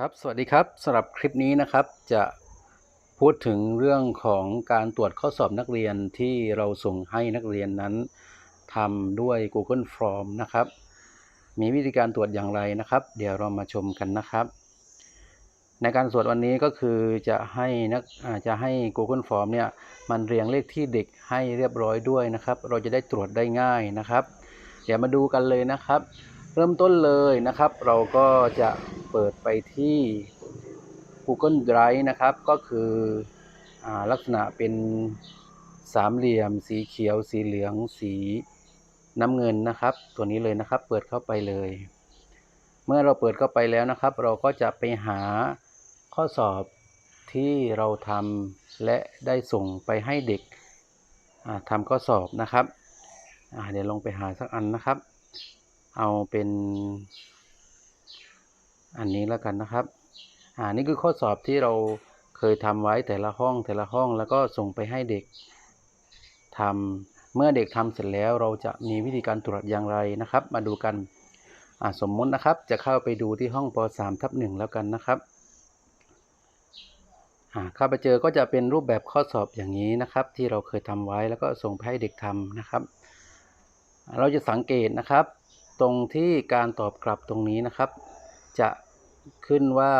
ครับ สวัสดีครับสำหรับคลิปนี้นะครับจะพูดถึงเรื่องของการตรวจข้อสอบนักเรียนที่เราส่งให้นักเรียนนั้นทำด้วย Google Form นะครับ มีวิธีการตรวจอย่างไรนะครับ เดี๋ยวเรามาชมกันนะครับ ในการตรวจวันนี้ก็คือจะให้นักจะให้ Google Form เนี่ยมันเรียงเลขที่เด็กให้เรียบร้อยด้วยนะครับ เราจะได้ตรวจได้ง่ายนะครับ เดี๋ยวมาดูกันเลยนะครับ เริ่มต้นเลยนะครับ เราก็จะ เปิดไปที่ Google Drive นะครับ ก็คืออลักษณะเป็นสามเหลี่ยม สีเขียว สีเหลือง สีน้ำเงินนะครับ ตัวนี้เลยนะครับ เปิดเข้าไปเลย เมื่อเราเปิดเข้าไปแล้วนะครับ เราก็จะไปหาข้อสอบที่เราทำและได้ส่งไปให้เด็กทำข้อสอบนะครับ เดี๋ยวลองไปหาสักอันนะครับ เอาเป็น อันนี้แล้วกันนะครับอ่านี่คือข้อสอบที่เราเคยทำไว้แต่ละห้องแต่ละห้องแล้วก็ส่งไปให้เด็กทำเมื่อเด็กทำเสร็จแล้วเราจะมีวิธีการตรวจอย่างไรนะครับ มาดูกันอ่าสมมุตินะครับจะเข้าไปดูที่ห้องป .3 ทับ1แล้วกันนะครับอ่าเข้าไปเจอก็จะเป็นรูปแบบข้อสอบอย่างนี้นะครับ ที่เราเคยทำไว้แล้วก็ส่งไปให้เด็กทำนะครับ เราจะสังเกตนะครับ ตรงที่การตอบกลับตรงนี้นะครับ จะ ขึ้นว่า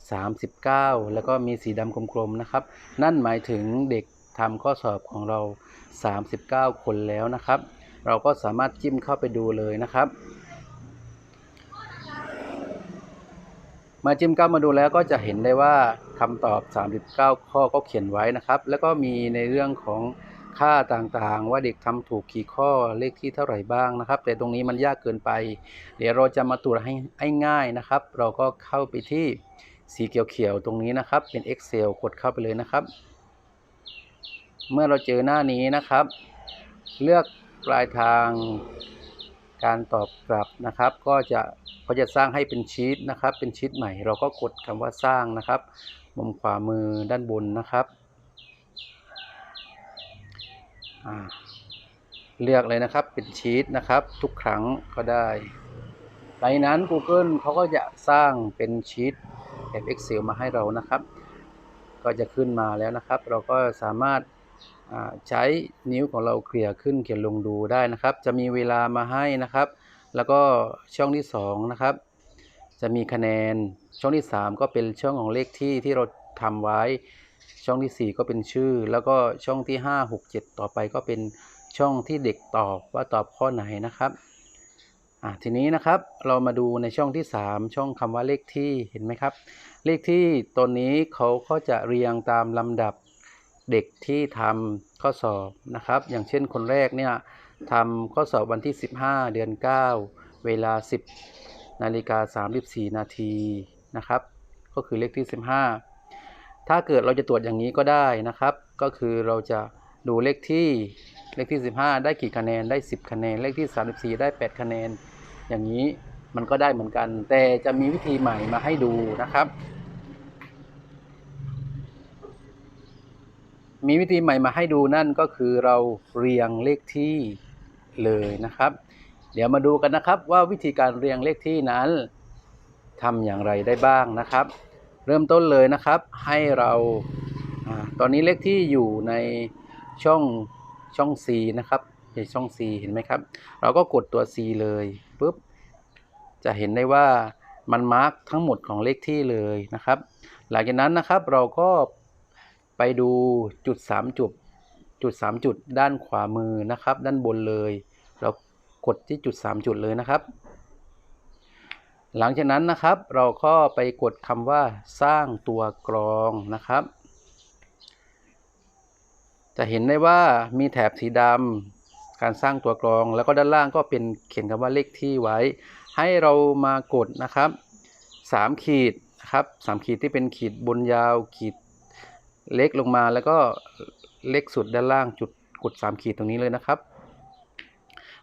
39 แล้วก็มีสีดำกลมๆนะครับ นั่นหมายถึงเด็กทำข้อสอบของเรา 39 คนแล้วนะครับ เราก็สามารถจิ้มเข้าไปดูเลยนะครับ มาจิ้มเข้ามาดูแล้วก็จะเห็นได้ว่าคำตอบ 39 ข้อก็เขียนไว้นะครับ แล้วก็มีในเรื่องของ ค่าต่างๆ ว่าเด็กทำถูกกี่ข้อเลขที่เท่าไหร่บ้างนะครับ แต่ตรงนี้มันยากเกินไป เดี๋ยวเราจะมาตรวจให้ให้ง่ายนะครับ เราก็เข้าไปที่สีเขียวๆตรงนี้นะครับ เป็น Excel กดเข้าไปเลยนะครับ เมื่อเราเจอหน้านี้นะครับ เลือกปลายทางการตอบกลับนะครับ ก็จะเขาจะสร้างให้เป็นชีตนะครับ เป็นชีตใหม่ เราก็กดคำว่าสร้างนะครับ มุมขวามือด้านบนนะครับอ่า เลือกเลยนะครับเป็นชีตนะครับ ทุกครั้งก็ได้หลังนั้น Google เขาก็จะสร้างเป็นชีตแบบ Excel มาให้เรานะครับ ก็จะขึ้นมาแล้วนะครับ เราก็สามารถใช้นิ้วของเราเกลี่ยขึ้นเขียนลงดูได้นะครับ จะมีเวลามาให้นะครับ แล้วก็ช่องที่2นะครับ จะมีคะแนนช่องที่ 3 ก็เป็นช่องของเลขที่ที่เราทำไว้ ช่องที่ 4 ก็เป็นชื่อ แล้วก็ช่องที่ 5 6 7 ต่อไปก็เป็นช่องที่เด็กตอบว่าตอบข้อไหนนะครับอ่าทีนี้นะครับเรามาดูในช่องที่ 3 ช่องคำว่าเลขที่เห็นไหมครับ เลขที่ตัวนี้เขาก็จะเรียงตามลำดับเด็กที่ทำข้อสอบนะครับ อย่างเช่นคนแรกเนี่ยทำข้อสอบวันที่ 15 เดือน 9 เวลา 10นาฬิกา34 นาทีนะครับ ก็คือเลขที่ 15 ถ้าเกิดเราจะตรวจอย่างนี้ก็ได้นะครับ ก็คือเราจะดูเลขที่เลขที่ 15 ได้กี่คะแนนได้ 10 คะแนน เลขที่ 34 ได้ 8 คะแนน อย่างนี้มันก็ได้เหมือนกัน แต่จะมีวิธีใหม่มาให้ดูนะครับ มีวิธีใหม่มาให้ดูนั่นก็คือเราเรียงเลขที่เลยนะครับ เดี๋ยวมาดูกันนะครับว่าวิธีการเรียงเลขที่นั้นทำอย่างไรได้บ้างนะครับ เริ่มต้นเลยนะครับ ให้เราอตอนนี้เลขที่อยู่ในช่องช่อง C นะครับในช่อง C เห็นไหมครับ เราก็กดตัว C เลยปุ๊บจะเห็นได้ว่ามันมาร์กทั้งหมดของเลขที่เลยนะครับ หลังจากนั้นนะครับเราก็ไปดูจุด 3 จุดจุด 3 จุดด้านขวามือนะครับ ด้านบนเลย เรากดที่จุด 3 จุดเลยนะครับ หลังจากนั้นนะครับเราก็ไปกดคำว่าสร้างตัวกรองนะครับ จะเห็นได้ว่ามีแถบสีดำการสร้างตัวกรอง แล้วก็ด้านล่างก็เป็นเขียนคำว่าเลขที่ไว้ ให้เรามากดนะครับ3ขีดนะครับ3ขีดที่เป็นขีดบนยาวขีดเล็กลงมาแล้วก็เล็กสุดด้านล่างจุดกด 3 ขีดตรงนี้เลยนะครับ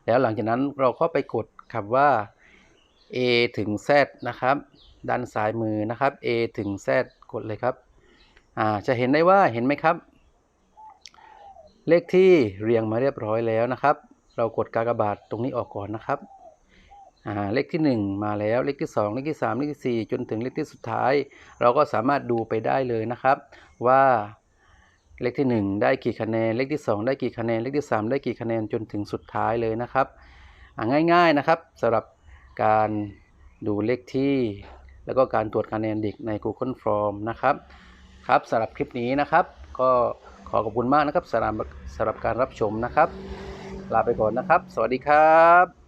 แล้วหลังจากนั้นเราก็ไปกดคำว่า A ถึง Z นะครับ ด้านซ้ายมือนะครับ A ถึง Z กดเลยครับ อ่า จะเห็นได้ว่าเห็นไหมครับ เลขที่เรียงมาเรียบร้อยแล้วนะครับ เรากดกากบาทตรงนี้ออกก่อนนะครับ อ่า เลขที่ 1 มาแล้ว เลขที่ 2 เลขที่ 3 เลขที่ 4 จนถึงเลขที่สุดท้าย เราก็สามารถดูไปได้เลยนะครับ ว่าเลขที่ 1 ได้กี่คะแนน เลขที่ 2 ได้กี่คะแนน เลขที่ 3 ได้กี่คะแนนจนถึงสุดท้ายเลยนะครับง่ายๆนะครับสำหรับ การดูเลขที่ แล้วก็การตรวจคะแนนเด็กใน Google Form นะครับ ครับสำหรับคลิปนี้นะครับ ก็ขอขอบคุณมากนะครับสำหรับสำหรับการรับชมนะครับ ลาไปก่อนนะครับ สวัสดีครับ